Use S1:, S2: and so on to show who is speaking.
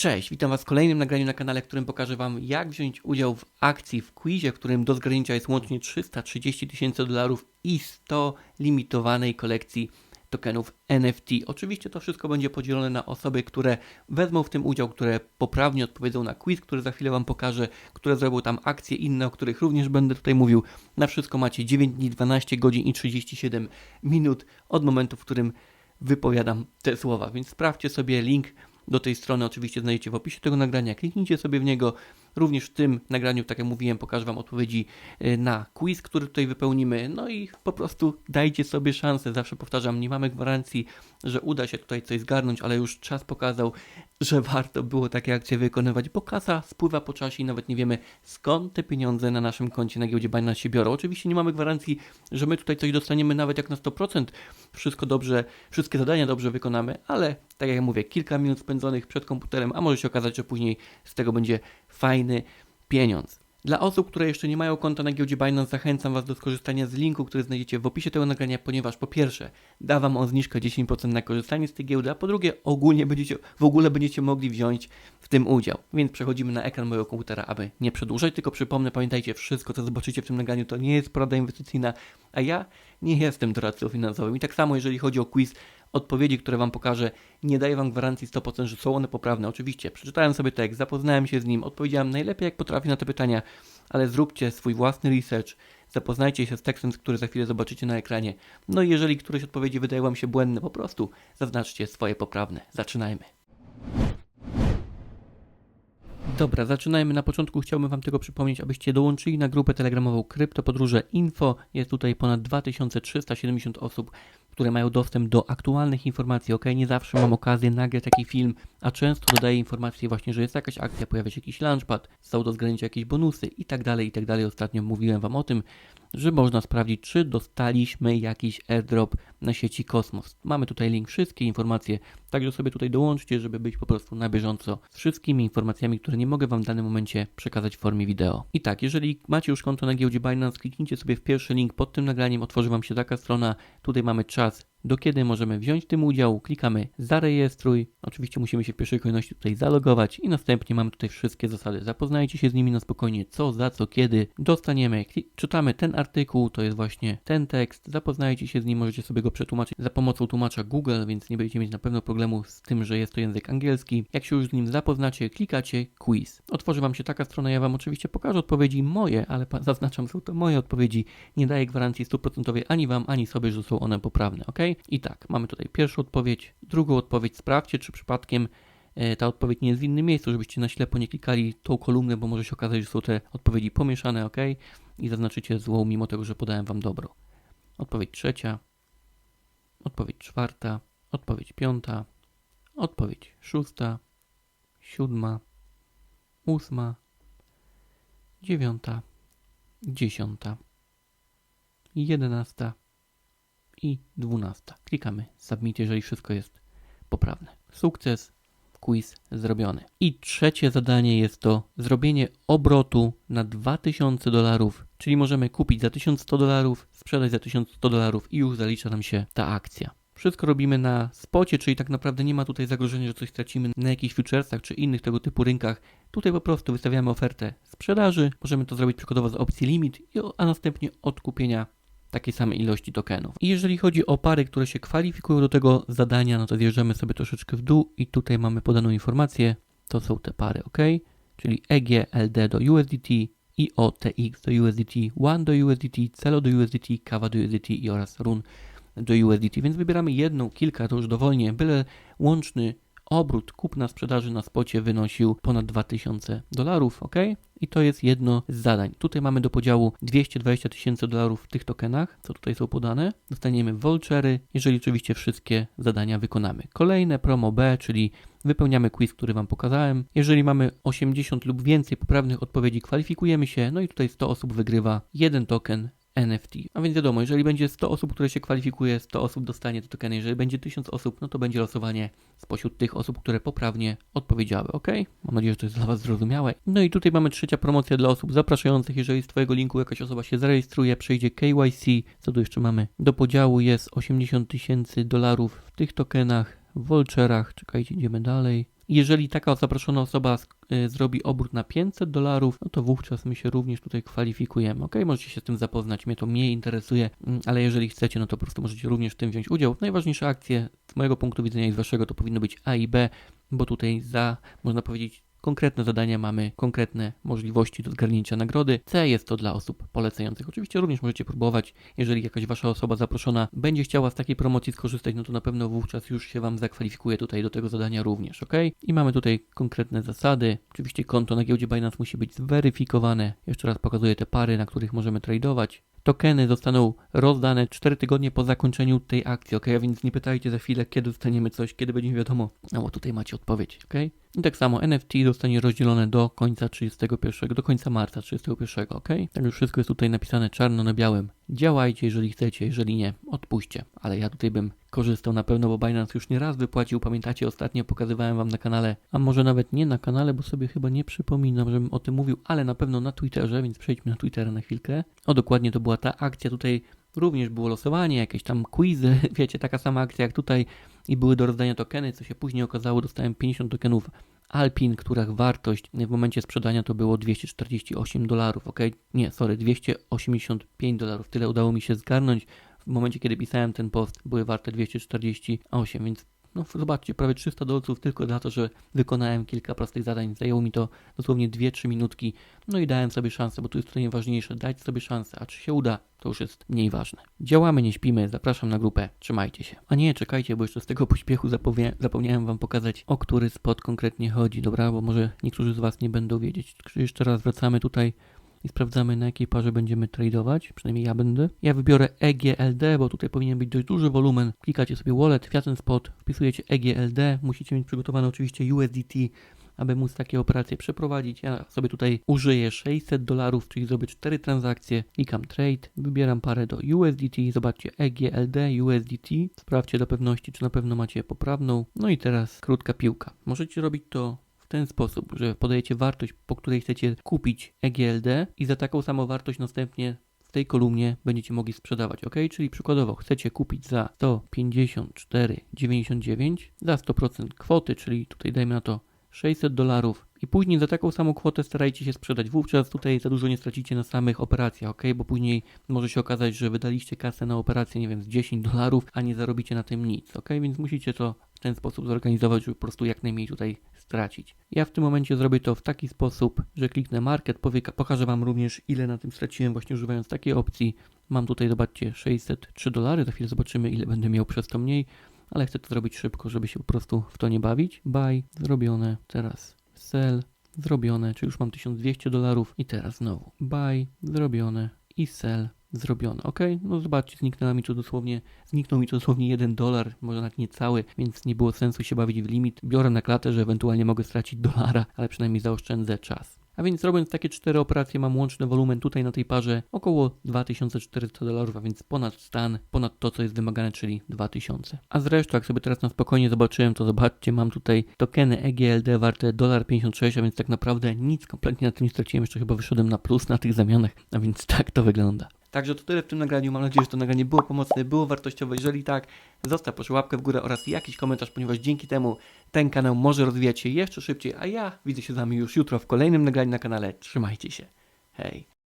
S1: Cześć, witam Was w kolejnym nagraniu na kanale, w którym pokażę Wam, jak wziąć udział w akcji w quizie, w którym do zgarnięcia jest łącznie 330 tysięcy dolarów i 100 limitowanej kolekcji tokenów NFT. Oczywiście to wszystko będzie podzielone na osoby, które wezmą w tym udział, które poprawnie odpowiedzą na quiz, który za chwilę Wam pokażę, które zrobią tam akcje inne, o których również będę tutaj mówił. Na wszystko macie 9 dni, 12 godzin i 37 minut od momentu, w którym wypowiadam te słowa, więc sprawdźcie sobie link do tej strony oczywiście znajdziecie w opisie tego nagrania. Kliknijcie sobie w niego. Również w tym nagraniu, tak jak mówiłem, pokażę Wam odpowiedzi y, na quiz, który tutaj wypełnimy. No i po prostu dajcie sobie szansę. Zawsze powtarzam, nie mamy gwarancji, że uda się tutaj coś zgarnąć, ale już czas pokazał, że warto było takie akcje wykonywać, bo kasa spływa po czasie i nawet nie wiemy skąd te pieniądze na naszym koncie na giełdzie Binance się biorą. Oczywiście nie mamy gwarancji, że my tutaj coś dostaniemy nawet jak na 100%. Wszystko dobrze, wszystkie zadania dobrze wykonamy, ale tak jak mówię, kilka minut spędzonych przed komputerem, a może się okazać, że później z tego będzie fajny pieniądz. Dla osób, które jeszcze nie mają konta na giełdzie Binance, zachęcam Was do skorzystania z linku, który znajdziecie w opisie tego nagrania, ponieważ po pierwsze, da Wam on zniżkę 10% na korzystanie z tej giełdy, a po drugie, ogólnie będziecie, w ogóle będziecie mogli wziąć w tym udział. Więc przechodzimy na ekran mojego komputera, aby nie przedłużać, tylko przypomnę, pamiętajcie, wszystko co zobaczycie w tym nagraniu to nie jest porada inwestycyjna, a ja nie jestem doradcą finansowym. I tak samo jeżeli chodzi o quiz, odpowiedzi, które Wam pokażę, nie daję Wam gwarancji 100%, że są one poprawne. Oczywiście, przeczytałem sobie tekst, zapoznałem się z nim, odpowiedziałem najlepiej jak potrafię na te pytania, ale zróbcie swój własny research, zapoznajcie się z tekstem, który za chwilę zobaczycie na ekranie. No i jeżeli któreś odpowiedzi wydaje Wam się błędne, po prostu zaznaczcie swoje poprawne. Zaczynajmy. Dobra, zaczynajmy. Na początku chciałbym Wam tylko przypomnieć, abyście dołączyli na grupę telegramową Krypto Podróże Info. Jest tutaj ponad 2370 osób, które mają dostęp do aktualnych informacji. Ok, nie zawsze mam okazję nagrać taki film, a często dodaję informacje właśnie, że jest jakaś akcja, pojawia się jakiś launchpad, są do zgraniczenia jakieś bonusy i tak dalej, i tak dalej. Ostatnio mówiłem Wam o tym, że można sprawdzić, czy dostaliśmy jakiś airdrop na sieci Kosmos. Mamy tutaj link, wszystkie informacje, także sobie tutaj dołączcie, żeby być po prostu na bieżąco z wszystkimi informacjami, które nie mogę Wam w danym momencie przekazać w formie wideo. I tak, jeżeli macie już konto na giełdzie Binance, kliknijcie sobie w pierwszy link pod tym nagraniem, otworzy Wam się taka strona, tutaj mamy czas do kiedy możemy wziąć tym udział. Klikamy zarejestruj. Oczywiście musimy się w pierwszej kolejności tutaj zalogować i następnie mamy tutaj wszystkie zasady. Zapoznajcie się z nimi na spokojnie, co, za co, kiedy dostaniemy. Czytamy ten artykuł, to jest właśnie ten tekst. Zapoznajcie się z nim, możecie sobie go przetłumaczyć za pomocą tłumacza Google, więc nie będziecie mieć na pewno problemu z tym, że jest to język angielski. Jak się już z nim zapoznacie, klikacie quiz. Otworzy Wam się taka strona, ja Wam oczywiście pokażę odpowiedzi moje, ale zaznaczam, są to moje odpowiedzi. Nie daję gwarancji stuprocentowej ani Wam, ani sobie, że są one poprawne, ok? I tak, mamy tutaj pierwszą odpowiedź, drugą odpowiedź. Sprawdźcie, czy przypadkiem e, ta odpowiedź nie jest w innym miejscu, żebyście na ślepo nie klikali tą kolumnę, bo może się okazać, że są te odpowiedzi pomieszane, ok? I zaznaczycie złą, mimo tego, że podałem Wam dobrą. Odpowiedź trzecia, odpowiedź czwarta, odpowiedź piąta, odpowiedź szósta, siódma, ósma, dziewiąta, dziesiąta, jedenasta, i 12. Klikamy Submit, jeżeli wszystko jest poprawne. Sukces, quiz zrobiony. I trzecie zadanie jest to zrobienie obrotu na 2000 dolarów, czyli możemy kupić za 1100 dolarów, sprzedać za 1100 dolarów i już zalicza nam się ta akcja. Wszystko robimy na spocie, czyli tak naprawdę nie ma tutaj zagrożenia, że coś stracimy na jakichś futuresach czy innych tego typu rynkach. Tutaj po prostu wystawiamy ofertę sprzedaży, możemy to zrobić przykładowo z opcji limit, a następnie odkupienia takiej samej ilości tokenów. I jeżeli chodzi o pary, które się kwalifikują do tego zadania, no to zjeżdżamy sobie troszeczkę w dół i tutaj mamy podaną informację, to są te pary, ok? Czyli EGLD do USDT, IOTX do USDT, ONE do USDT, CELO do USDT, KAWA do USDT i oraz RUN do USDT, więc wybieramy jedną, kilka, to już dowolnie, byle łączny obrót kupna sprzedaży na spocie wynosił ponad 2000 dolarów, ok? I to jest jedno z zadań. Tutaj mamy do podziału 220 tysięcy dolarów w tych tokenach, co tutaj są podane. Dostaniemy vouchery, jeżeli oczywiście wszystkie zadania wykonamy. Kolejne promo B, czyli wypełniamy quiz, który Wam pokazałem. Jeżeli mamy 80 lub więcej poprawnych odpowiedzi, kwalifikujemy się, no i tutaj 100 osób wygrywa jeden token NFT. A więc wiadomo, jeżeli będzie 100 osób, które się kwalifikuje, 100 osób dostanie te tokeny. Jeżeli będzie 1000 osób, no to będzie losowanie spośród tych osób, które poprawnie odpowiedziały, ok? Mam nadzieję, że to jest dla Was zrozumiałe. No i tutaj mamy trzecia promocja dla osób zapraszających. Jeżeli z Twojego linku jakaś osoba się zarejestruje, przejdzie KYC, co tu jeszcze mamy? Do podziału jest 80 tysięcy dolarów w tych tokenach, w voucherach. Czekajcie, idziemy dalej. Jeżeli taka zaproszona osoba y, zrobi obrót na 500 dolarów, no to wówczas my się również tutaj kwalifikujemy. Ok, możecie się z tym zapoznać, mnie to mniej interesuje, mm, ale jeżeli chcecie, no to po prostu możecie również w tym wziąć udział. Najważniejsze akcje z mojego punktu widzenia i z waszego to powinno być A i B, bo tutaj za, można powiedzieć, konkretne zadania mamy konkretne możliwości do zgarnięcia nagrody. C jest to dla osób polecających. Oczywiście również możecie próbować, jeżeli jakaś wasza osoba zaproszona będzie chciała z takiej promocji skorzystać, no to na pewno wówczas już się wam zakwalifikuje tutaj do tego zadania również, ok? I mamy tutaj konkretne zasady. Oczywiście konto na giełdzie Binance musi być zweryfikowane. Jeszcze raz pokazuję te pary, na których możemy tradować. Tokeny zostaną rozdane 4 tygodnie po zakończeniu tej akcji, ok? A więc nie pytajcie za chwilę, kiedy dostaniemy coś, kiedy będzie wiadomo. No bo tutaj macie odpowiedź, ok? I tak samo NFT zostanie rozdzielone do końca 31, do końca marca 31, ok? Tak już wszystko jest tutaj napisane czarno na białym. Działajcie, jeżeli chcecie, jeżeli nie, odpuśćcie. Ale ja tutaj bym korzystał na pewno, bo Binance już nie raz wypłacił, pamiętacie, ostatnio pokazywałem wam na kanale, a może nawet nie na kanale, bo sobie chyba nie przypominam, żebym o tym mówił, ale na pewno na Twitterze, więc przejdźmy na Twittera na chwilkę. O, dokładnie to była ta akcja tutaj, również było losowanie, jakieś tam quizy, wiecie, taka sama akcja jak tutaj i były do rozdania tokeny, co się później okazało, dostałem 50 tokenów Alpin, których wartość w momencie sprzedania to było 248 dolarów, ok? Nie, sorry, 285 dolarów. Tyle udało mi się zgarnąć. W momencie, kiedy pisałem ten post, były warte 248, więc no zobaczcie, prawie 300 dolców tylko za to, że wykonałem kilka prostych zadań. Zajęło mi to dosłownie 2-3 minutki, no i dałem sobie szansę, bo tu jest to najważniejsze, dać sobie szansę, a czy się uda, to już jest mniej ważne. Działamy, nie śpimy, zapraszam na grupę, trzymajcie się. A nie, czekajcie, bo jeszcze z tego pośpiechu zapomnia- zapomniałem wam pokazać, o który spot konkretnie chodzi, dobra, bo może niektórzy z was nie będą wiedzieć. Jeszcze raz wracamy tutaj i sprawdzamy na jakiej parze będziemy tradować, przynajmniej ja będę. Ja wybiorę EGLD, bo tutaj powinien być dość duży wolumen. Klikacie sobie wallet, kwiaten spot, wpisujecie EGLD, musicie mieć przygotowane oczywiście USDT, aby móc takie operacje przeprowadzić. Ja sobie tutaj użyję 600 dolarów, czyli zrobię 4 transakcje, klikam trade, wybieram parę do USDT, zobaczcie EGLD, USDT, sprawdźcie do pewności, czy na pewno macie poprawną. No i teraz krótka piłka. Możecie robić to w ten sposób, że podajecie wartość, po której chcecie kupić EGLD i za taką samą wartość następnie w tej kolumnie będziecie mogli sprzedawać, ok? Czyli przykładowo chcecie kupić za 154,99 za 100% kwoty, czyli tutaj dajmy na to 600 dolarów i później za taką samą kwotę starajcie się sprzedać. Wówczas tutaj za dużo nie stracicie na samych operacjach, ok? Bo później może się okazać, że wydaliście kasę na operację, nie wiem, z 10 dolarów, a nie zarobicie na tym nic, ok? Więc musicie to w ten sposób zorganizować, żeby po prostu jak najmniej tutaj stracić. Ja w tym momencie zrobię to w taki sposób, że kliknę market, powie, pokażę Wam również ile na tym straciłem właśnie używając takiej opcji. Mam tutaj, zobaczcie, 603 dolary, za chwilę zobaczymy ile będę miał przez to mniej, ale chcę to zrobić szybko, żeby się po prostu w to nie bawić. Buy, zrobione, teraz sell, zrobione, czy już mam 1200 dolarów i teraz znowu buy, zrobione i sell, zrobione, ok? No zobaczcie, zniknęła mi to dosłownie, zniknął mi to dosłownie 1 dolar, może nawet nie cały, więc nie było sensu się bawić w limit. Biorę na klatę, że ewentualnie mogę stracić dolara, ale przynajmniej zaoszczędzę czas. A więc robiąc takie cztery operacje mam łączny wolumen tutaj na tej parze około 2400 dolarów, a więc ponad stan, ponad to co jest wymagane, czyli 2000. A zresztą jak sobie teraz na spokojnie zobaczyłem, to zobaczcie, mam tutaj tokeny EGLD warte 1,56, a więc tak naprawdę nic kompletnie na tym nie straciłem, jeszcze chyba wyszedłem na plus na tych zamianach, a więc tak to wygląda. Także to tyle w tym nagraniu. Mam nadzieję, że to nagranie było pomocne, było wartościowe. Jeżeli tak, zostaw proszę łapkę w górę oraz jakiś komentarz, ponieważ dzięki temu ten kanał może rozwijać się jeszcze szybciej, a ja widzę się z Wami już jutro w kolejnym nagraniu na kanale. Trzymajcie się. Hej.